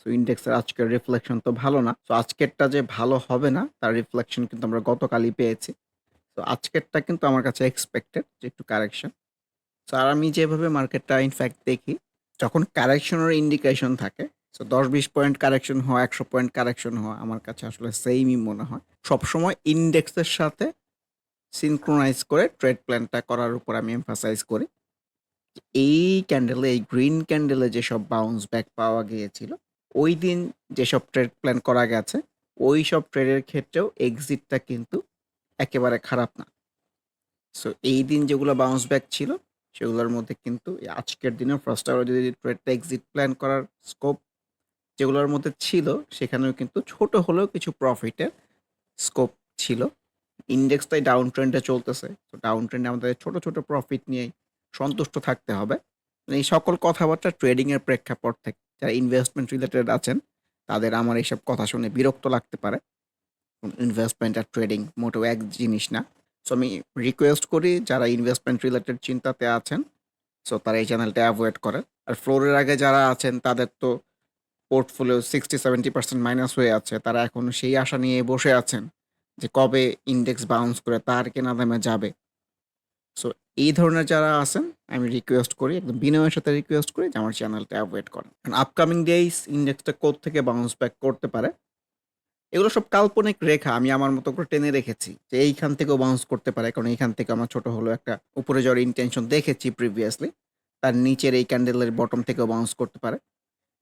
So ইন্ডেক্সের আজকের reflection তো ভালো না। সো আজকেরটা যে ভালো হবে না তার রিফ্লেকশন কিন্তু আমরা গতকালই পেয়েছি। তো আজকেরটা কিন্তু আমার কাছে এক্সপেক্টেড যে একটু কারেকশন। সো আর আমি যেভাবে মার্কেটটা ইনফ্যাক্ট দেখি, যখন কারেকশনের ইন্ডিকেশন থাকে, সো দশ বিশ পয়েন্ট কারেকশন হওয়া, ১০০ পয়েন্ট কারেকশন হওয়া আমার কাছে আসলে সেইমই মনে হয়। সবসময় ইন্ডেক্সের সাথে সিনক্রোনাইজ করে ট্রেড প্ল্যানটা করার উপর আমি এমফাসাইজ করি। এই ক্যান্ডেলে, এই গ্রিন ক্যান্ডেলে যেসব বাউন্স ব্যাক পাওয়া গিয়েছিল, ওইদিন যেসব ট্রেড প্ল্যান করা গেছে, ওই সব ট্রেডের ক্ষেত্রেও এক্সিটটা কিন্তু একেবারে খারাপ না। সো এই দিন যেগুলো বাউন্স ব্যাক ছিল, সেগুলোর মধ্যে কিন্তু আজকের দিনে ফার্স্ট আওয়ারে যদি ট্রেডটা এক্সিট প্ল্যান করার স্কোপ যেগুলোর মধ্যে ছিল, সেখানেও কিন্তু ছোট হলেও কিছু প্রফিটের স্কোপ ছিল। ইন্ডেক্সটাই ডাউন ট্রেন্ডে চলতেছে। তো ডাউন ট্রেন্ডে আমাদের ছোট, ছোট প্রফিট নিয়েই সন্তুষ্ট থাকতে হবে। এই সকল কথাবার্তা ট্রেডিংয়ের প্রেক্ষাপট থেকে যারা ইনভেস্টমেন্ট রিলেটেড আছেন, তাদের আমার এইসব কথা শুনে বিরক্ত লাগতে পারে। ইনভেস্টমেন্ট আর ট্রেডিং মোটেও এক জিনিস না। সো আমি রিকোয়েস্ট করি যারা ইনভেস্টমেন্ট রিলেটেড চিন্তাতে আছেন, সো তারা এই চ্যানেলটা অ্যাভয়েড করেন। আর ফ্লোরের আগে যারা আছেন তাদের তো পোর্টফোলিও 60-70% মাইনাস হয়ে আছে। তারা এখনও সেই আশা নিয়ে বসে আছেন যে কবে ইন্ডেক্স বাউন্স করে তার কেনা দামে যাবে। সো এই ধরনের যারা আছেন আমি রিকোয়েস্ট করি, একদম বিনয়ের সাথে রিকোয়েস্ট করি যে আমার চ্যানেলটা এভয়েড করেন। কারণ আপকামিং ডেইস ইন্ডেক্সটা কোত্থেকে বাউন্স ব্যাক করতে পারে, এগুলো সব কাল্পনিক রেখা আমি আমার মতো করে টেনে রেখেছি। যে এইখান থেকেও বাউন্স করতে পারে। কারণ এইখান থেকে আমার ছোট হলেও একটা উপরে যাওয়ার ইনটেনশন দেখেছি প্রিভিয়াসলি। তার নিচের এই ক্যান্ডেলের বটম থেকেও বাউন্স করতে পারে।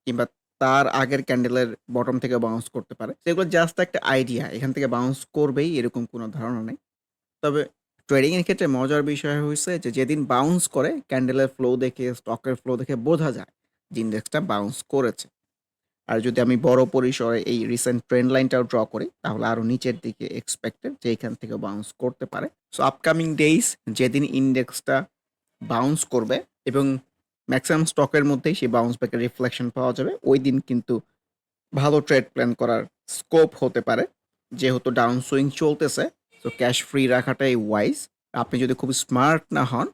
কিংবা তার আগের ক্যান্ডেলের বটম থেকে বাউন্স করতে পারে। সেগুলো জাস্ট একটা আইডিয়া। এখান থেকে বাউন্স করবেই এরকম কোনো ধারণা নেই। তবে ট্রেডিং এর ক্ষেত্রে মজার বিষয় হইছে যে যেদিন বাউন্স করে ক্যান্ডেলের ফ্লো দেখে, স্টকের ফ্লো দেখে বোঝা যায় যে ইন্ডেক্সটা বাউন্স করেছে। আর যদি আমি বড় পরিসরে এই রিসেন্ট ট্রেন্ড লাইনটাও ড্র করি, তাহলে আরও নিচের দিকে এক্সপেক্টেড যে এখান থেকে বাউন্স করতে পারে। সো আপকামিং ডেইস যেদিন ইন্ডেক্সটা বাউন্স করবে এবং ম্যাক্সিমাম স্টকের মধ্যেই সেই বাউন্স ব্যাকের রিফ্লেকশন পাওয়া যাবে। ওই দিন কিন্তু ভালো ট্রেড প্ল্যান করার স্কোপ হতে পারে। যেহেতু ডাউন সুইং চলতেছে, সো ক্যাশ ফ্রি রাখাটাই ওয়াইজ। আপনি যদি খুব স্মার্ট না হন,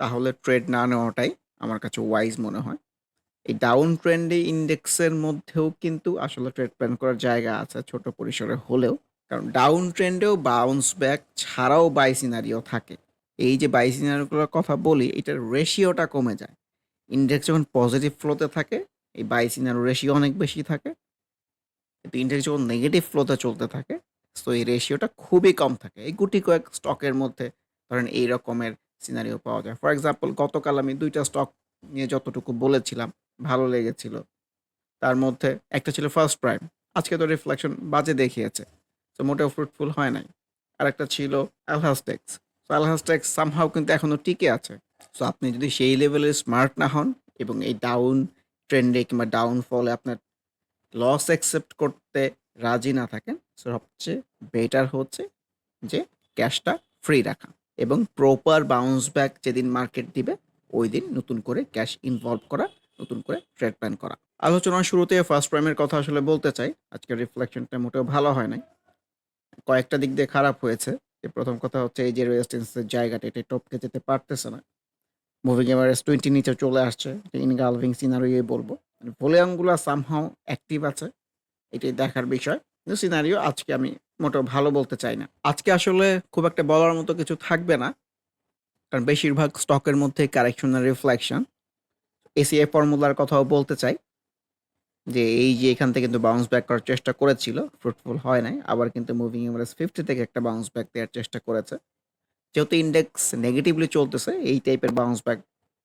তাহলে ট্রেড না নেওয়াটাই আমার কাছে ওয়াইজ মনে হয়। এই ডাউন ট্রেন্ডে ইন্ডেক্সের মধ্যেও কিন্তু আসলে ট্রেড প্ল্যান করার জায়গা আছে ছোট পরিসরে হলেও। কারণ ডাউন ট্রেন্ডেও বাউন্স ব্যাক ছাড়াও বাই সিনারিও থাকে। এই যে বাই সিনারিওগুলোর কথা বলি, এটার রেশিওটা কমে যায়। ইন্ডেক্স যখন পজিটিভ ফ্লোতে থাকে, এই বাই সিনারিও রেশিও অনেক বেশি থাকে। কিন্তু ইন্ডেক্স যখন নেগেটিভ ফ্লোতে চলতে থাকে, সো এই রেশিওটা খুবই কম থাকে। এই গুটি কয়েক স্টকের মধ্যে ধরেন এই রকমের সিনারিও পাওয়া যায়। ফর এক্সাম্পল গতকাল আমি দুইটা স্টক নিয়ে যতটুকু বলেছিলাম, ভালো লেগেছিল। তার মধ্যে একটা ছিল ফার্স্ট প্রাইম। আজকে তো রিফ্লেকশন বাজে দেখিয়েছে। সো মোটেও ফ্রুটফুল হয় নাই। আর একটা ছিল আলহাসটেক্স। সো আলহাসটেক্স সামহাউ কিন্তু এখনও টিকে আছে। সো আপনি যদি সেই লেভেলে স্মার্ট না হন এবং এই ডাউন ট্রেন্ডে কিংবা ডাউন ফলে আপনার লস অ্যাকসেপ্ট করতে রাজি না থাকেন, সবচেয়ে বেটার হচ্ছে যে ক্যাশটা ফ্রি রাখা এবং প্রপার বাউন্স ব্যাক যেদিন মার্কেট দিবে, ওইদিন নতুন করে ক্যাশ ইনভলভ করা নতুন করে ট্রেড প্ল্যান করা। আলোচনার শুরুতে ফার্স্ট প্রাইমের কথা আসলে বলতে চাই। আজকের রিফ্লেকশনটা মোটেও ভালো হয় নাই। কয়েকটা দিক দিয়ে খারাপ হয়েছে। যে প্রথম কথা হচ্ছে এই যে রেজিস্ট্যান্সের জায়গাটা এটা টপকে যেতে পারতেছে না। মুভিং এভারেজ টোয়েন্টি নিচে চলে আসছে। ইনগালভিং সিনারিও বলব। ভলিউমগুলো সামহাও অ্যাক্টিভ আছে। এটি দেখার বিষয়। সিনারিও আজকে আমি মোটেও ভালো বলতে চাই না। আজকে আসলে খুব একটা বলার মতো কিছু থাকবে না, কারণ বেশিরভাগ স্টকের মধ্যে কারেকশন আর রিফ্লেকশন এসিএ ফর্মুলার কথাও বলতে চাই, যে এই যে এখান থেকে কিন্তু বাউন্স ব্যাক করার চেষ্টা করেছিল ফ্রুটফুল হয় নাই, আবার কিন্তু মুভিং এভারেজ ফিফটি থেকে একটা বাউন্স ব্যাক দেওয়ার চেষ্টা করেছে। যেহেতু ইন্ডেক্স নেগেটিভলি চলতেছে, এই টাইপের বাউন্স ব্যাক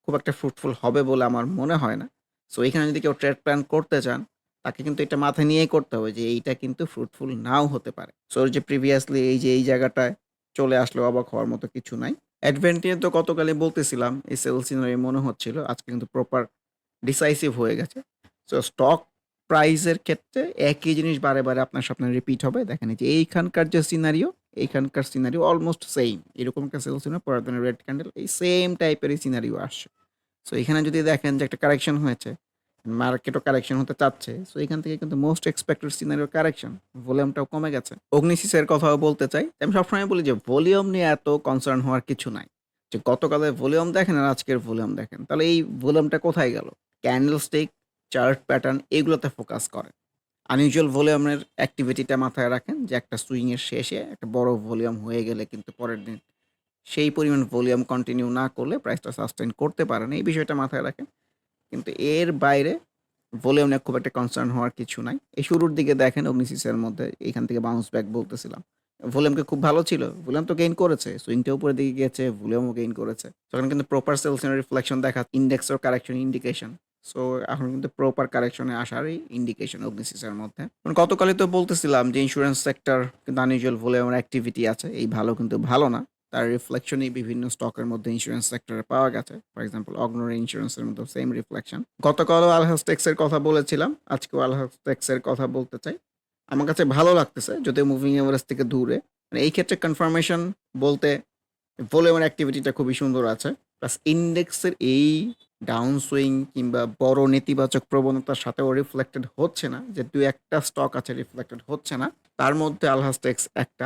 খুব একটা ফ্রুটফুল হবে বলে আমার মনে হয় না। সো এখানে যদি কেউ ট্রেড প্ল্যান করতে চান তাকে কিন্তু এটা মাথায় নিয়েই করতে হবে যে এইটা কিন্তু ফ্রুটফুল নাও হতে পারে। সো যে প্রিভিয়াসলি এই যে, এই জায়গাটায় চলে আসলো অবাক হওয়ার মতো কিছু নাই। অ্যাডভেন্টিয়ে তো গতকালই বলতেছিলাম, এই সেল সিনারি মনে হচ্ছিল, আজকে কিন্তু প্রপার ডিসাইসিভ হয়ে গেছে। সো স্টক প্রাইসের ক্ষেত্রে একই জিনিস বারে বারে আপনার সামনে রিপিট হবে। দেখেন যে, এইখানকার যে সিনারিও এইখানকার সিনারিও অলমোস্ট সেম এরকম একটা সেল সিনারি পরের রেড ক্যান্ডেল এই সেম টাইপেরই সিনারিও আসছে। সো এখানে যদি দেখেন যে একটা কারেকশন হয়েছে মার্কেটও কারেকশন হতে চাচ্ছে সো এখান থেকে কিন্তু মোস্ট এক্সপেক্টেড সিনারিও কারেকশন ভলিউমটাও কমে গেছে। অগ্নিশিসের কথাও বলতে চাই আমি সবসময় বলি যে ভলিউম নিয়ে এত কনসার্ন হওয়ার কিছু নাই। যে গতকালের ভলিউম দেখেন আর আজকের ভলিউম দেখেন, তাহলে এই ভলিউমটা কোথায় গেল? ক্যান্ডেল স্টিক চার্ট প্যাটার্ন এগুলোতে ফোকাস করেন আনইউজুয়াল ভলিউমের অ্যাক্টিভিটিটা মাথায় রাখেন যে একটা সুইংয়ের শেষে একটা বড় ভলিউম হয়ে গেলে কিন্তু পরের দিন সেই পরিমাণ ভলিউম কন্টিনিউ না করলে প্রাইসটা সাস্টেন করতে পারেন, এই বিষয়টা মাথায় রাখেন। কিন্তু এর বাইরে ভলিউম নিয়ে খুব একটা কনসার্ন হওয়ার কিছু নাই। এই শুরুর দিকে দেখেন অগ্নিসিসের মধ্যে এইখান থেকে বাউন্স ব্যাক বলতেছিলাম। ভলিউমকে খুব ভালো ছিল ভলিউম তো গেইন করেছে সুইংটা উপরের দিকে গিয়েছে ভলিউমও গেইন করেছে। তখন কিন্তু প্রপার সেলসের রিফ্লেকশন দেখা ইন্ডেক্সর কারেকশন ইন্ডিকেশন সো এখন কিন্তু প্রপার কারেকশনে আসারই ইন্ডিকেশন অগ্নিসিসের মধ্যে। গতকালই তো বলতেছিলাম যে ইন্স্যুরেন্স সেক্টর কিন্তু আনইউজুয়াল ভলিউমের অ্যাক্টিভিটি আছে, এই ভালো কিন্তু ভালো না। তার রিফ্লেকশনই বিভিন্ন স্টকের মধ্যে ইন্স্যুরেন্স সেক্টরে পাওয়া গেছে। ফর এক্সাম্পল অগ্নোর ইন্স্যুরেন্সের মধ্যে সেম রিফ্লেকশন গতকালও আলহাস্টেক্সের কথা বলেছিলাম, আজকেও আলহাস্টেক্সের কথা বলতে চাই। আমার কাছে ভালো লাগতেছে, যদিও মুভিং এভারেজ থেকে দূরে। মানে এই ক্ষেত্রে কনফার্মেশন বলতে ভলিউমের অ্যাক্টিভিটিটা খুবই সুন্দর আছে। প্লাস ইন্ডেক্সের এই ডাউন সুইং কিংবা বড় নেতিবাচক প্রবণতার সাথেও রিফ্লেক্টেড হচ্ছে না, যে দু একটা স্টক আছে রিফ্লেক্টেড হচ্ছে না। তার মধ্যে আলহাস্টেক্স একটা।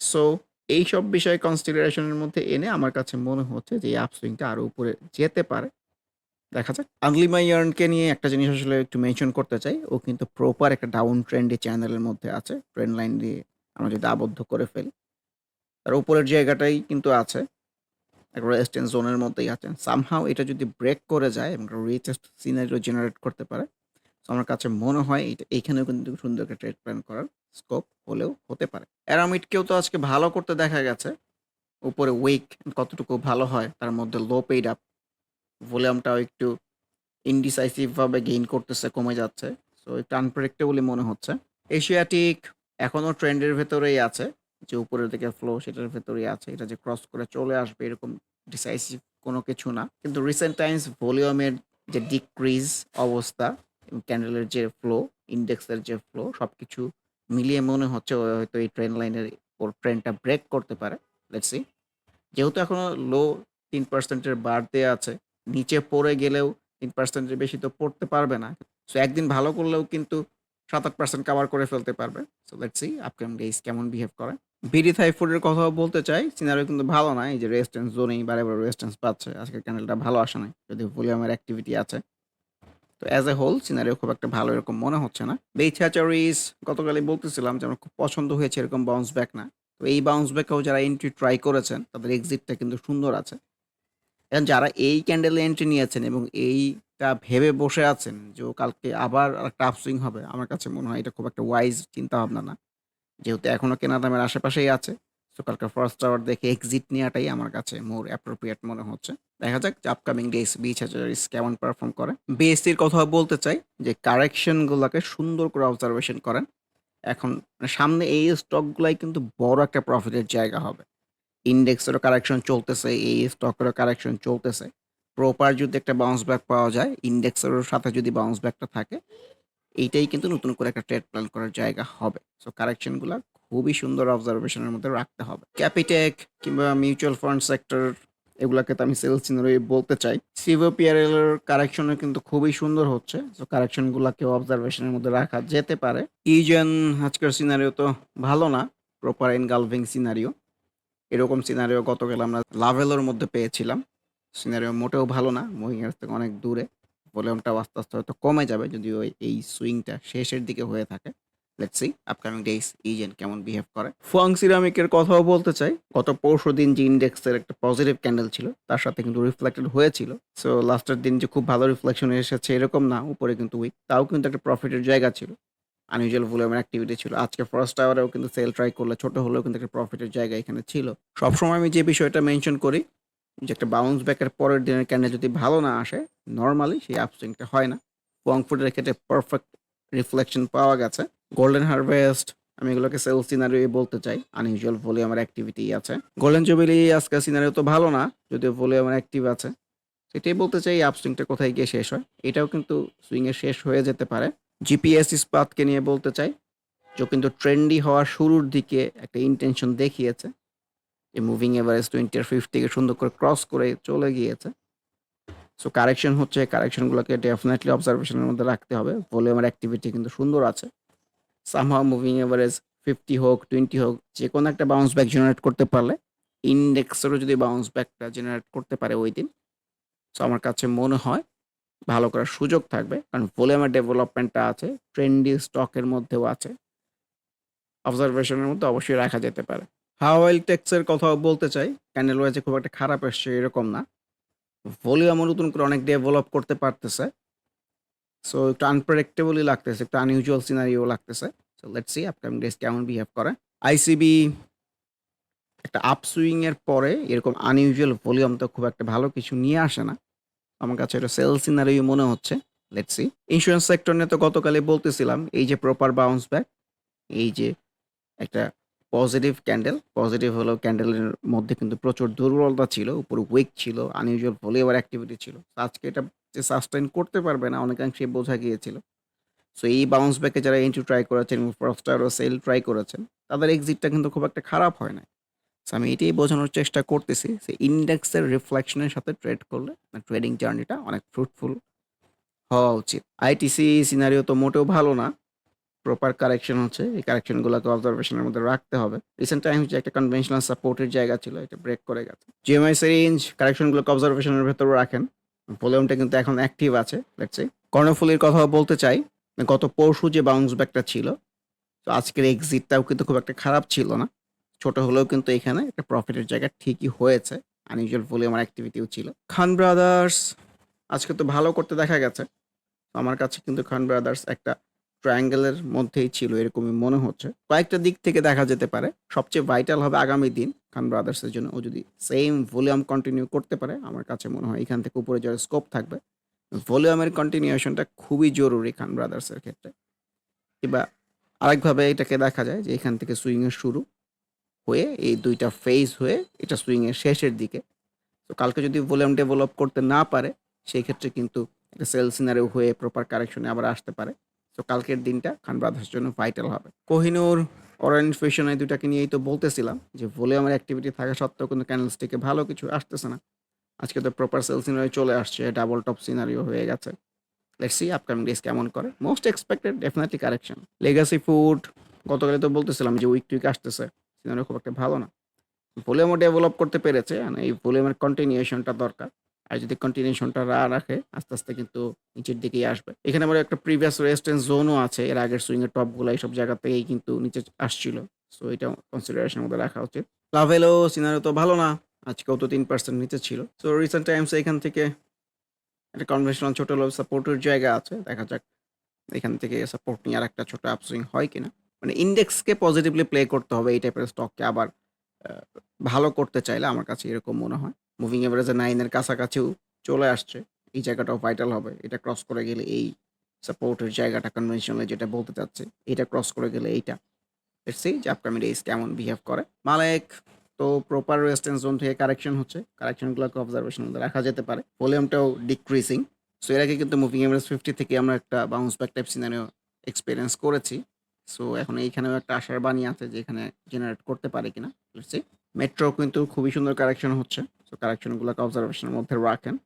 সো এই সব বিষয় কনসিডারেশনের মধ্যে এনে আমার কাছে মনে হচ্ছে যে, এই আপসুইংটা আরও উপরে যেতে পারে। দেখা যাক। আনলিমা ইয়ার্নকে নিয়ে একটা জিনিস আসলে একটু মেনশন করতে চাই। ও কিন্তু প্রপার একটা ডাউন ট্রেন্ডি চ্যানেলের মধ্যে আছে। ট্রেন্ড লাইন দিয়ে আমরা যদি আবদ্ধ করে ফেলি। তার উপরের জায়গাটাই কিন্তু আছে। একটা রেজিস্ট্যান্স জোনের মধ্যেই আছে সামহাও এটা যদি ব্রেক করে যায় এবং রিচেস্ট সিনারিও জেনারেট করতে পারে আমার কাছে মনে হয় এটা এইখানেও কিন্তু সুন্দর একটা ট্রেড প্ল্যান করার স্কোপ হলেও হতে পারে। অ্যারামিডকেও তো আজকে ভালো করতে দেখা গেছে। উপরে উইক কতটুকু ভালো হয়, তার মধ্যে লো পেইড আপ ভলিউমটাও একটু ইনডিসাইসিভ ভাবে গেইন করতেছে, কমে যাচ্ছে। সো একটু আনপ্রেডিক্টেবলি মনে হচ্ছে। এশিয়াটিক এখনও ট্রেন্ডের ভেতরেই আছে। যে উপরের দিকে ফ্লো সেটার ভেতরেই আছে। এটা যে ক্রস করে চলে আসবে এরকম ডিসাইসিভ কোনো কিছু না। কিন্তু রিসেন্ট টাইমস ভলিউমের যে ডিক্রিজ অবস্থা ক্যান্ডেলের যে ফ্লো ইন্ডেক্সের যে ফ্লো সব কিছু মিলিয়ে মনে হচ্ছে হয়তো এই ট্রেন লাইনের ওর ট্রেনটা ব্রেক করতে পারে। লেটস সি যেহেতু এখনও লো তিন পার্সেন্টের দেওয়া আছে, নিচে পড়ে গেলেও তিন পার্সেন্টের বেশি তো পড়তে পারবে না। সো একদিন ভালো করলেও কিন্তু সাত আট পার্সেন্ট কাভার করে ফেলতে পারবে। So let's see upcoming days কেমন বিহেভ করে। বিডি থাই ফুডের কথাও বলতে চাই সিনারিও কিন্তু ভালো না, এই যে রেজিস্ট্যান্স জোনেই বারে বারে রেজিস্ট্যান্স পাচ্ছে, আজকের ক্যান্ডেলটা ভালো আসে নাই যদি ভলিউমের অ্যাক্টিভিটি আছে। তো অ্যাজ এ হোল সিনারিও খুব একটা ভালো এরকম মনে হচ্ছে না। হ্যাচারিজ গতকালই বলতেছিলাম যে আমার খুব পছন্দ হয়েছে এরকম বাউন্স ব্যাক না। তো এই বাউন্স ব্যাকেও যারা এন্ট্রি ট্রাই করেছেন, তাদের এক্সিটটা কিন্তু সুন্দর আছে। এখন যারা এই ক্যান্ডেলে এন্ট্রি নিয়েছেন এবং এইটা ভেবে বসে আছেন যে কালকে আবার একটা আপসুইং হবে, আমার কাছে মনে হয় এটা খুব একটা ওয়াইজ চিন্তা ভাবনা না। যেহেতু এখনও কেনা দামের আশেপাশেই আছে। সো কালকে ফার্স্ট আওয়ার দেখে এক্সিট নেওয়াটাই আমার কাছে মোর অ্যাপ্রোপ্রিয়েট মনে হচ্ছে। দেখা যাক যে আপকামিং ডেজ বিচ হ্যাচারিস কেমন পারফর্ম করে। বিএসসির কথা বলতে চাই যে কারেকশনগুলোকে সুন্দর করে অবজারভেশন করেন। এখন মানে সামনে এই স্টকগুলাই কিন্তু বড় একটা প্রফিটের জায়গা হবে। ইন্ডেক্সেরও কারেকশন চলতেছে, এই স্টকেরও কারেকশন চলতেছে। প্রপার যদি একটা বাউন্স ব্যাক পাওয়া যায় ইন্ডেক্সের সাথে যদি বাউন্স ব্যাকটা থাকে, এইটাই কিন্তু নতুন করে একটা ট্রেড প্ল্যান করার জায়গা হবে। সো কারেকশনগুলো খুবই সুন্দর অবজারভেশনের মধ্যে রাখতে হবে। ক্যাপিটেক কিংবা মিউচুয়াল ফান্ড সেক্টর এগুলাকে তো আমি সেলস সিনারি বলতে চাই। সিভো পিআরএল এর কারেকশন কিন্তু খুবই সুন্দর হচ্ছে। তো কারেকশন গুলাকে অবজারভেশনের মধ্যে রাখা যেতে পারে। ইজেন আজকের সিনারিও তো ভালো না। প্রপার এনগালভিং সিনারিও এরকম সিনারিও গতকাল আমরা লাভেলোর মধ্যে পেয়েছিলাম। সিনারিও মোটেও ভালো না। মুভিং এর থেকে অনেক দূরে। ভলিউমটাও আস্তে আস্তে হয়তো কমে যাবে যদি ওই এই সুইংটা শেষের দিকে হয়ে থাকে। লেটস সি আপকামিং ডেইস ইজেন কেমন বিহেভ করে? ফুয়াং সিরামিকের কথাও বলতে চাই। গত পরশু দিন যে ইন্ডেক্সের একটা পজিটিভ ক্যান্ডেল ছিল, তার সাথে কিন্তু রিফ্লেক্টেড হয়েছিল। সো লাস্টের দিন যে খুব ভালো রিফ্লেকশন এসেছে, এরকম না, উপরে কিন্তু উইক তাও কিন্তু একটা প্রফিটের জায়গা ছিল। আনইউজুয়াল ভলিউমের অ্যাক্টিভিটি ছিল। আজকে ফার্স্ট আওয়ারেও কিন্তু সেল ট্রাই করলে, ছোট হলেও কিন্তু একটা প্রফিটের জায়গা এখানে ছিল। সবসময় আমি যে বিষয়টা মেনশন করি, যে একটা বাউন্স ব্যাকের পরের দিনের ক্যান্ডেল যদি ভালো না আসে নর্মালি সেই আপসুইংটা হয় না। ওয়াং ফুডের ক্ষেত্রে পারফেক্ট রিফ্লেকশন পাওয়া গেছে। গোল্ডেন হারভেস্ট আমি এগুলোকে সেল সিনারিও বলতে চাই। আনইউজুয়াল ভলিউমের অ্যাক্টিভিটি আছে। গোল্ডেন জুবিলি আজকে সিনারিও তো ভালো না, যদিও ভলিউমের অ্যাক্টিভ আছে। সেটাই বলতে চাই আপসুইংটা কোথায় গিয়ে শেষ হয়? এটাও কিন্তু সুইংয়ে শেষ হয়ে যেতে পারে। জিপিএস ইস্পাতকে নিয়ে বলতে চাই, যে কিন্তু ট্রেন্ডি হওয়ার শুরুর দিকে একটা ইন্টেনশন দেখিয়েছে। যে মুভিং এভারেজ টোয়েন্টি আর ফিফটিকে সুন্দর করে ক্রস করে চলে গিয়েছে। সো কারেকশন হচ্ছে কারেকশনগুলোকে ডেফিনেটলি অবজারভেশনের মধ্যে রাখতে হবে। ভলিউমের অ্যাক্টিভিটি কিন্তু সুন্দর আছে। সামহাও মুভিং এভারেজ ফিফটি হোক টোয়েন্টি হোক যে কোনো একটা বাউন্স ব্যাক জেনারেট করতে পারলে ইন্ডেক্সেরও যদি বাউন্স ব্যাকটা জেনারেট করতে পারে ওই দিন সো আমার কাছে মনে হয় ভালো করার সুযোগ থাকবে, কারণ ভলিউমের ডেভেলপমেন্টটা আছে ট্রেন্ডি স্টকের মধ্যেও আছে অবজারভেশনের মধ্যে অবশ্যই রাখা যেতে পারে। হাওয়াইল টেক্সের কথাও বলতে চাই ক্যান্ডেল ওয়াইজে খুব একটা খারাপ এসছে এরকম না। ভলিউম নতুন করে অনেক ডেভেলপ করতে পারতেছে সো একটু আনপ্রেডিক্টেবলই লাগতেছে, একটু আনইউজুয়াল সিনারিও লাগতেছে। So let's see upcoming days কেমন বিহেভ করে। আইসিবি একটা আপসুইং এর পরে এরকম আনইউজুয়াল ভলিউম তো খুব একটা ভালো কিছু নিয়ে আসে না। আমার কাছে এটা সেল সিনারিও মনে হচ্ছে। লেটস সি ইন্স্যুরেন্স সেক্টর নিয়ে তো গতকালই বলতেছিলাম, এই যে প্রপার বাউন্স ব্যাক এই যে একটা পজিটিভ ক্যান্ডেল পজিটিভ হলেও ক্যান্ডেলের মধ্যে কিন্তু প্রচুর দুর্বলতা ছিল, উপরে উইক ছিল আনইউজুয়াল ভলিউমার অ্যাক্টিভিটি ছিল। আজকে এটা যে সাস্টেইন করতে পারবে না অনেকাংশে বোঝা গিয়েছিল। সো এই বাউন্স ব্যাকে যারা এন্ট্রি ট্রাই করেছেন এবং ফার্স্ট আরও সেল ট্রাই করেছেন, তাদের এক্সিটটা কিন্তু খুব একটা খারাপ হয় না সো আমি এটাই বোঝানোর চেষ্টা করতেছি যে ইন্ডেক্সের রিফ্লেকশনের সাথে ট্রেড করলে ট্রেডিং জার্নিটা অনেক ফ্রুটফুল হওয়া উচিত। আইটিসি সিনারিও তো মোটেও ভালো না। প্রপার কারেকশন হচ্ছে। এই কারেকশনগুলোকে অবজারভেশনের মধ্যে রাখতে হবে। রিসেন্ট টাইম যে একটা কনভেনশনাল সাপোর্টের জায়গা ছিল, এটা ব্রেক করে গেছে। জিএমআই রেঞ্জ কারেকশনগুলোকে অবজারভেশনের ভেতরে রাখেন। ভলিউমটা কিন্তু এখন অ্যাক্টিভ আছে লেটস কর্ণফুলির কথা বলতে চাই গত পরশু যে বাউন্স ব্যাকটা ছিল, তো আজকের এক্সিটটাও কিন্তু খুব একটা খারাপ ছিল না। ছোট হলেও কিন্তু এখানে একটা প্রফিটের জায়গা ঠিকই হয়েছে আনইউজুয়াল ভলিউমার অ্যাক্টিভিটিও ছিল। খান ব্রাদার্স আজকে তো ভালো করতে দেখা গেছে। আমার কাছে কিন্তু খান ব্রাদার্স একটা ট্রায়াঙ্গেলের মধ্যেই ছিল এরকমই মনে হচ্ছে। কয়েকটা দিক থেকে দেখা যেতে পারে। সবচেয়ে ভাইটাল হবে আগামী দিন। খান ব্রাদার্সের জন্য ও যদি সেম ভলিউম কন্টিনিউ করতে পারে, আমার কাছে মনে হয় এখান থেকে উপরে যাওয়ার স্কোপ থাকবে। ভলিউমের কন্টিনিউশনটা খুবই জরুরি খান ব্রাদার্সের ক্ষেত্রে। কিংবা আরেকভাবে এটাকে দেখা যায় যে এখান থেকে সুইংয়ের শুরু হয়ে এই দুইটা ফেজ হয়ে এটা সুইংয়ের শেষের দিকে। তো কালকে যদি ভলিউম ডেভেলপ করতে না পারে, সেই ক্ষেত্রে কিন্তু একটা সেল সিনারিও হয়ে প্রপার কারেকশনে আবার আসতে পারে। তো কালকের দিনটা খান ব্রাদার্সের জন্য ভাইটাল হবে। কোহিনুর অরেঞ্জ ফেশন এই দুটাকে নিয়েই তো বলতেছিলাম যে ভলিউমের অ্যাক্টিভিটি থাকা সত্ত্বেও কিন্তু ক্যান্ডেলস থেকে ভালো কিছু আসতেছে না। আজকে তো প্রপার সেল সিনারিও চলে আসছে ডাবল টপ সিনারিও হয়ে গেছে। লেটস সি আপকামিং ডেজ কেমন করে। Most expected definitely correction legacy food গতকালে তো বলতেছিলাম যে উইক টুইক আসতেছে। সিনারিও খুব একটা ভালো না। ভলিউমও ডেভেলপ করতে পেরেছে এই ভলিউমের কন্টিনিউশনটা দরকার। আর যদি কন্টিনিউশনটা রা রাখে, আস্তে আস্তে কিন্তু নিচের দিকেই আসবে। এখানে আমার একটা প্রিভিয়াস রেজিস্ট্যান্স জোনও আছে, এর আগের সুইং এর টপগুলো এইসব জায়গা থেকেই কিন্তু নিচে আসছিল। সো এটা কনসিডারেশনের মধ্যে রাখা উচিত। লাভেলো সিনারিও তো ভালো না, আজকেও তো তিন পার্সেন্ট নিচে ছিল। সো রিসেন্ট টাইমস এখান থেকে একটা কনভেনশনাল ছোট লোক সাপোর্টের জায়গা আছে, দেখা যাক এখান থেকে সাপোর্ট নিয়ে আর একটা ছোট আপসুইং হয় কিনা। মানে ইন্ডেক্সকে পজিটিভলি প্লে করতে হবে এই টাইপের স্টককে আবার ভালো করতে চাইলে আমার কাছে এরকম মনে হয়। মুভিং এভারেজে নাইনের কাছাকাছিও চলে আসছে। এই জায়গাটাও ভাইটাল হবে। এটা ক্রস করে গেলে এই সাপোর্টের জায়গাটা কনভেনশনাল যেটা বলতে চাচ্ছে, এটা ক্রস করে গেলে এইটা। সেই যে আপকামিং ডেজ কেমন বিহেভ করে। মালেক, তো প্রপার রেজিস্ট্যান্স জোন থেকে কারেকশন হচ্ছে। কারেকশনগুলোকে অবজারভেশন রাখা যেতে পারে। ভলিউমটাও ডিক্রিজিং সো এর আগে কিন্তু মুভিং এভারেজ ফিফটি থেকে আমরা একটা bounce back type scenario experience করেছি। সো এখন এইখানেও একটা আশার বাণী আছে যে এখানে জেনারেট করতে পারে কিনা। See. মেট্রো কিন্তু খুবই সুন্দর কারেকশন হচ্ছে। সো কারেকশনগুলোকে অবজারভেশনের মধ্যে রাখেন।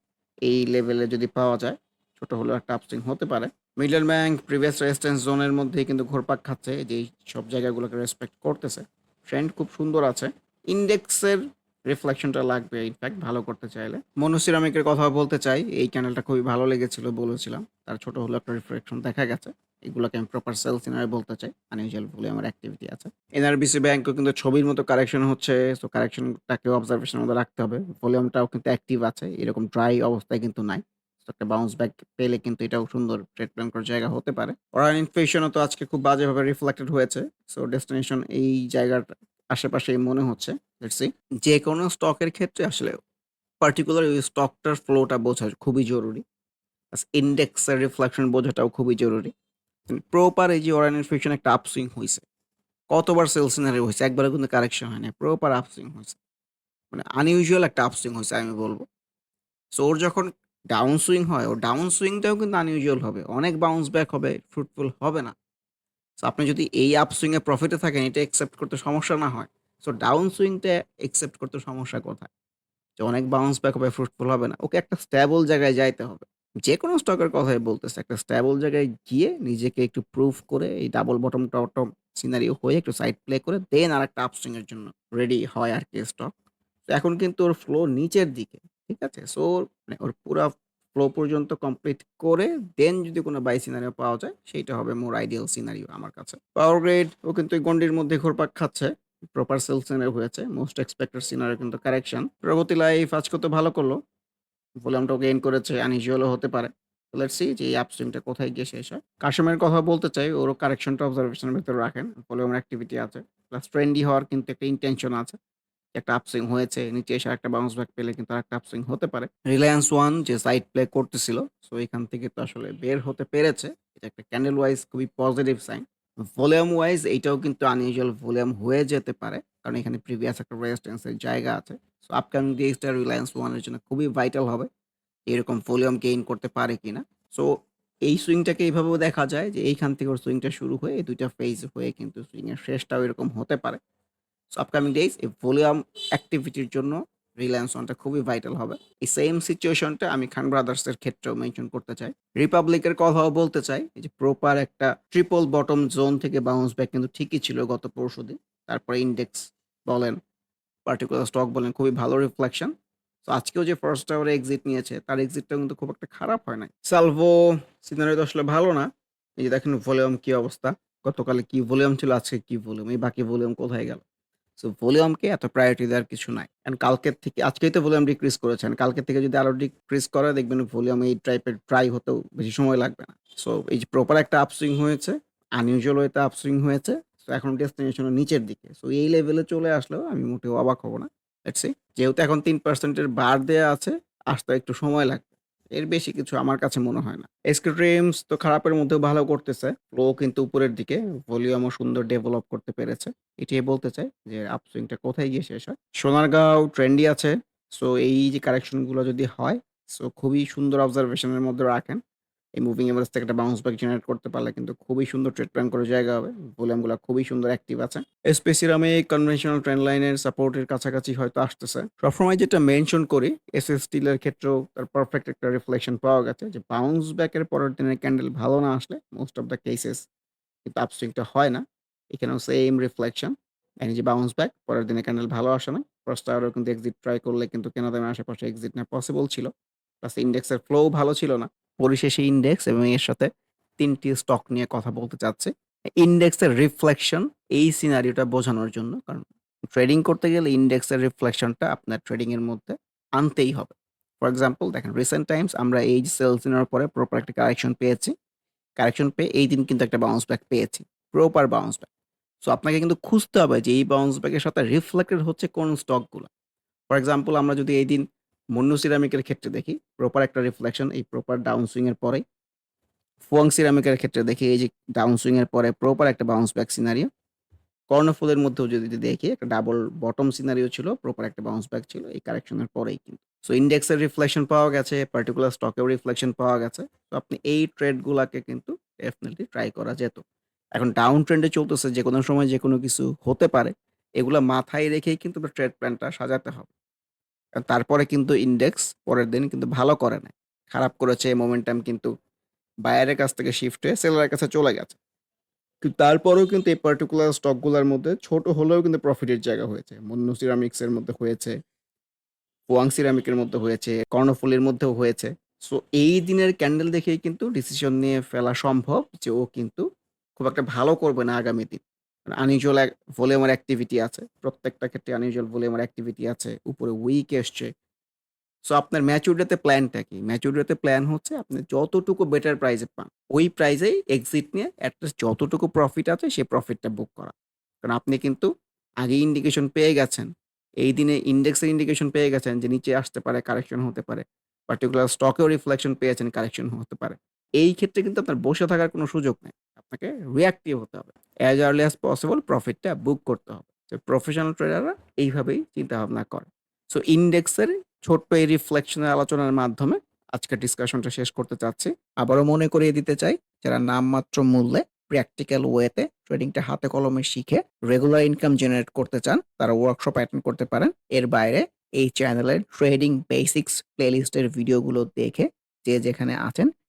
এই লেভেলে যদি পাওয়া যায়, ছোট হলেও একটা আপসিং হতে পারে। মিডল ব্যাংক প্রিভিয়াস রেজিস্ট্যান্স জোনের মধ্যেই কিন্তু ঘোরপাক খাচ্ছে। এই যে সব জায়গাগুলোকে রেসপেক্ট করতেছে। ট্রেন্ড খুব সুন্দর আছে। ইন্ডেক্সের রিফ্লেকশনটা লাগবে ইনফ্যাক্ট ভালো করতে চাইলে। মনোসিরামিকের কথা বলতে চাই। এই ক্যান্ডেলটা খুবই ভালো লেগেছিল বলেছিলাম। তার ছোট হলেও একটা রিফ্লেকশন দেখা গেছে। এগুলোকে আমি প্রপার সেল সিনারি বলতে চাই। আনইউজুয়াল ভলিউমের অ্যাক্টিভিটি আছে। এনআরবিসি ব্যাংকও কিন্তু ছবির মতো কারেকশন হচ্ছে। সো কারেকশনটাকেও অবজারভেশনের মধ্যে রাখতে হবে। ভলিউমটাও কিন্তু অ্যাক্টিভ আছে। এরকম ড্রাই অবস্থায় কিন্তু নাই। একটা বাউন্স ব্যাক পেলে কিন্তু এটাও সুন্দর ট্রেড প্ল্যান করার জায়গা হতে পারে। ওরান ইনফ্লেশনও তো আজকে খুব বাজেভাবে রিফ্লেক্টেড হয়েছে। সো ডেস্টিনেশন এই জায়গার আশেপাশেই মনে হচ্ছে। সি। যেকোনো স্টকের ক্ষেত্রে আসলে পার্টিকুলার ওই স্টকটার ফ্লোটা বোঝা খুবই জরুরি। ইন্ডেক্সের রিফ্লেকশন বোঝাটাও খুবই জরুরি। প্রপার এই যে ওরান ইনফ্লেশন একটা আপসুইং হয়েছে কতবার সেল সিনারি হইছে? একবারও কিন্তু কারেকশন হয় নাই। প্রপার আপসুইং হয়েছে মানে আনইউজুয়াল একটা আপসুইং হয়েছে আমি বলব সো ওর যখন ডাউন সুইং হয়, ওর ডাউন সুইংটাও কিন্তু আনইউজুয়াল হবে। অনেক বাউন্স ব্যাক হবে, ফ্রুটফুল হবে না। সো আপনি যদি এই আপসুইং এ প্রফিটে থাকেন এটা অ্যাকসেপ্ট করতে সমস্যা না হয়। সো ডাউন সুইংটা অ্যাকসেপ্ট করতে সমস্যা কোথায়? যে অনেক বাউন্স ব্যাক হবে, ফ্রুটফুল হবে না। ওকে একটা স্ট্যাবল জায়গায় যাইতে হবে। যেকোনো স্টকের কথাই বলতেছে। একটা স্টেবল জায়গায় গিয়ে নিজেকে একটু প্রুভ করে এই ডাবল বটম টটম সিনারিও হয়ে একটু সাইড প্লে করে দেন আরেকটা আপসুইং এর জন্য রেডি হয় আরকি স্টক। তো এখন কিন্তু ওর ফ্লো নিচের দিকে। ঠিক আছে? সো মানে ওর পুরা ফ্লো পর্যন্ত কমপ্লিট করে দেন যদি কোনো বাই সিনারিও পাওয়া যায়, সেইটা হবে মোর আইডিয়াল সিনারিও আমার কাছে। পাওয়ার গ্রেড ও কিন্তু এই গন্ডির মধ্যে ঘুরপাক খাচ্ছে। প্রপার সেল সিনারিও হয়েছে। মোস্ট এক্সপেক্টেড সিনারিও কিন্তু কারেকশন। প্রগতি লাইফ আজকে তো ভালো করল। ভলিউমটাও গেইন করেছে। আনইউজুয়াল ও হতে পারে। লেটস যে এই আপসুইংটা কোথায় গিয়ে শেষ হয়। কাশেমের কথা বলতে চাই ওরও কারেকশনটা অবজারভেশনের ভেতরে রাখেন। ভলিউমের অ্যাক্টিভিটি আছে। প্লাস ট্রেন্ডি হওয়ার কিন্তু একটা ইনটেনশন আছে। একটা আপসুইং হয়েছে। নিচে এসে একটা বাউন্স ব্যাক পেলে কিন্তু আরেকটা আপসুইং হতে পারে। রিলায়েন্স ওয়ান যে সাইড প্লে করতেছিল। সো এখান থেকে তো আসলে বের হতে পেরেছে। এটা একটা ক্যান্ডেল ওয়াইজ খুবই পজিটিভ সাইন। ভলিউম ওয়াইজ এইটাও কিন্তু আনইউজুয়াল ভলিউম হয়ে যেতে পারে। কারণ এখানে প্রিভিয়াস একটা রেজিস্ট্যান্স এর জায়গা আছে। আপকামিং ডেজটা রিলায়েন্স ওয়ানের জন্য খুবই ভাইটাল হবে। এরকম ভলিউম গেইন করতে পারে কিনা। সো এই সুইংটাকে এইভাবেও দেখা যায় যে এইখান থেকে ওর সুইংটা শুরু হয়ে এই ২ টা ফেজ হয়ে কিন্তু সুইংয়ের শেষটাও এরকম হতে পারে। সো আপকামিং ডেজ এই ভলিউম অ্যাক্টিভিটির জন্য রিলায়েন্স ওয়ানটা খুবই ভাইটাল হবে। এই সেম সিচুয়েশনটা আমি খান ব্রাদার্সের ক্ষেত্রেও মেনশন করতে চাই। রিপাবলিকের কথাও বলতে চাই। যে প্রপার একটা ট্রিপল বটম জোন থেকে বাউন্স ব্যাক কিন্তু ঠিকই ছিল গত পরশুদিন। তারপরে ইন্ডেক্স বলেন, পার্টিকুলার স্টক বলেন খুবই ভালো রিফ্লেকশন। তো আজকেও যে ফার্স্ট আওয়ারে এক্সিট নিয়েছে তার এক্সিটটা কিন্তু খুব একটা খারাপ হয় নাই। সালভো সিনারিও তো আসলে ভালো না। এই যে দেখেন ভলিউম কি অবস্থা। গতকালে কি ভলিউম ছিল আজকে কি ভলিউম। এই বাকি ভলিউম কোথায় গেল? সো ভলিউমকে এত প্রায়োরিটি দেওয়ার কিছু নাই। অ্যান্ড কালকের থেকে আজকেই তো ভলিউম ডিক্রিজ করেছেন। কালকের থেকে যদি আরও ডিক্রিজ করে দেখবেন ভলিউম এই টাইপের ট্রাই হতেও বেশি সময় লাগবে না। সো এই যে প্রপার একটা আপসুইং হয়েছে, আনইউজুয়াল ওয়েতে আপসুইং হয়েছে। সো এখন ডেস্টিনেশন এর নিচের দিকে। সো এই লেভেলে চলে আসলেও আমি মোটেও অবাক হব না। Let's see. যেহেতু এখন ৩% এর বার দেয়া আছে, আসতে একটু সময় লাগবে। এর বেশি কিছু আমার কাছে মনে হয় না। এসকে ড্রিমস তো খারাপের মধ্যেও ভালো করতেছে। ফ্লো কিন্তু উপরের দিকে। ভলিউমও সুন্দর ডেভেলপ করতে পেরেছে। এটাই বলতে চাই যে আপসুইংটা কোথায় গিয়ে শেষ হয়। সোনারগাঁও ট্রেন্ডি আছে। সো এই যে কারেকশনগুলো যদি হয়, সো খুবই সুন্দর অবজারভেশন এর মধ্যে রাখেন। এই মুভিং এভারেজ থেকে একটা বাউন্স ব্যাক জেনারেট করতে পারলে কিন্তু খুবই সুন্দর ট্রেড প্ল্যান করার জায়গা হবে। ভলিউমগুলা খুবই সুন্দর অ্যাক্টিভ আছে। এসপি সিরামিক কনভেনশনাল ট্রেন্ড লাইনের সাপোর্টের কাছাকাছি হয়তো আসতেছে। সবসময় যেটা মেনশন করি এসএস স্টিল এর ক্ষেত্রেও তার পারফেক্ট একটা রিফ্লেকশন পাওয়া গেছে যে বাউন্স ব্যাক এর পরের দিনের ক্যান্ডেল ভালো না আসলে মোস্ট অফ দ্য কেসেস কিন্তু আপসুইংটা হয় না। এখানেও সেম রিফ্লেকশন। এই যে বাউন্স ব্যাক পরের দিনের ক্যান্ডেল ভালো আসে না ফার্স্ট আওয়ারেও কিন্তু এক্সিট ট্রাই করলে কিন্তু কেনা দামের আশেপাশে এক্সিট নেওয়া পসিবল ছিল। প্লাস ইন্ডেক্সের ফ্লোও ভালো ছিল না। পরিশেষে ইন্ডেক্স এবং এর সাথে তিনটি স্টক নিয়ে কথা বলতে চাচ্ছি। ইন্ডেক্সের রিফ্লেকশন এই সিনারিওটা বোঝানোর জন্য। কারণ ট্রেডিং করতে গেলে ইন্ডেক্সের রিফ্লেকশনটা আপনার ট্রেডিং এর মধ্যে আনতেই হবে। ফর এক্সাম্পল দেখেন রিসেন্ট টাইমস আমরা এই সেল নেওয়ার পরে প্রপার একটা কারেকশন পেয়েছি। কারেকশন পেয়ে এই দিন কিন্তু একটা বাউন্স ব্যাক পেয়েছি। Proper bounce back. সো আপনাকে কিন্তু খুঁজতে হবে যে এই বাউন্স ব্যাকের সাথে রিফ্লেক্টেড হচ্ছে কোন স্টকগুলা। ফর এক্সাম্পল আমরা যদি এই দিন মুন্নু সিরামিকের ক্ষেত্রে দেখি, প্রপার একটা রিফ্লেকশন এই প্রপার ডাউন সুইং এর পরেই। ফুয়াং সিরামিকের ক্ষেত্রে দেখি এই যে ডাউন সুইং এর পরে প্রপার একটা বাউন্স ব্যাক সিনারিও। কর্ণফুলের মধ্যেও যদি দেখি একটা ডাবল বটম সিনারিও ছিল, প্রপার একটা বাউন্স ব্যাক ছিল এই কারেকশনের পরেই কিন্তু। সো ইন্ডেক্সের রিফ্লেকশন পাওয়া গেছে, পার্টিকুলার স্টকেও রিফ্লেকশন পাওয়া গেছে। তো আপনি এই ট্রেড গুলাকে কিন্তু ডেফিনিটলি ট্রাই করা যেত। এখন ডাউন ট্রেন্ডে চলতেছে যে কোনো সময় যেকোনো কিছু হতে পারে। এগুলা মাথায় রেখেই কিন্তু ট্রেড প্ল্যানটা সাজাতে হবে। তারপরে কিন্তু ইন্ডেক্স পরের দিন কিন্তু ভালো করে নাই। খারাপ করেছে মোমেন্টাম কিন্তু বায়ারের কাছ থেকে শিফট হয়ে সেলারের কাছে চলে গেছে। কিন্তু তারপরেও কিন্তু এই পার্টিকুলার স্টকগুলোর মধ্যে ছোট হলেও কিন্তু প্রফিটের জায়গা হয়েছে। মুন্নু সিরামিক্স এর মধ্যে হয়েছে। ওয়াং সিরামিকের মধ্যে হয়েছে, কর্ণফুলীর মধ্যেও হয়েছে। সো এই দিনের ক্যান্ডেল দেখেই কিন্তু ডিসিশন নিয়ে ফেলা সম্ভব যে ও কিন্তু খুব একটা ভালো করবে না আগামী দিন। আনইউজুয়াল ভলিউমের অ্যাক্টিভিটি আছে। প্রত্যেকটা ক্ষেত্রে আনইউজুয়াল ভলিউমের অ্যাক্টিভিটি আছে। উপরে উইক এসছে। সো আপনার ম্যাচুর ডেতে প্ল্যানটা কি? ম্যাচুর ডেতে প্ল্যান হচ্ছে আপনি যতটুকু বেটার প্রাইস পান, ওই প্রাইসেই এক্সিট নিয়ে এট লিস্ট যতটুকু প্রফিট আছে সেই প্রফিটটা বুক করা। কারণ আপনি কিন্তু আগেই ইন্ডিকেশন পেয়ে গেছেন। এই দিনে ইনডেক্সের ইন্ডিকেশন পেয়ে গেছেন যে নিচে আসতে পারে, কারেকশন হতে পারে। পার্টিকুলার স্টকেও রিফ্লেকশন পেয়েছেন, কারেকশন হতে পারে। এই ক্ষেত্রে কিন্তু আপনার বসে থাকার কোনো সুযোগ নেই। আপনাকে রিঅ্যাক্টিভ হতে হবে। অ্যাজ আর্লি অ্যাজ পসিবল প্রফিটটা বুক করতে হবে। তো প্রফেশনাল ট্রেডাররা এইভাবেই চিন্তাভাবনা করে। সো ইনডেক্সের ছোট্ট এই রিফ্লেকশন এর আলোচনার মাধ্যমে আজকের ডিসকাশনটা শেষ করতে চাচ্ছি। আবারও মনে করিয়ে দিতে চাই, যারা নামমাত্র মূল্যে প্র্যাকটিক্যাল ওয়েতে ট্রেডিংটা হাতে কলমে শিখে রেগুলার ইনকাম জেনারেট করতে চান, তারা ওয়ার্কশপ অ্যাটেন্ড করতে পারেন। এর বাইরে এই চ্যানেলের ট্রেডিং বেসিক্স প্লেলিস্টের ভিডিওগুলো দেখে যে যেখানে আছেন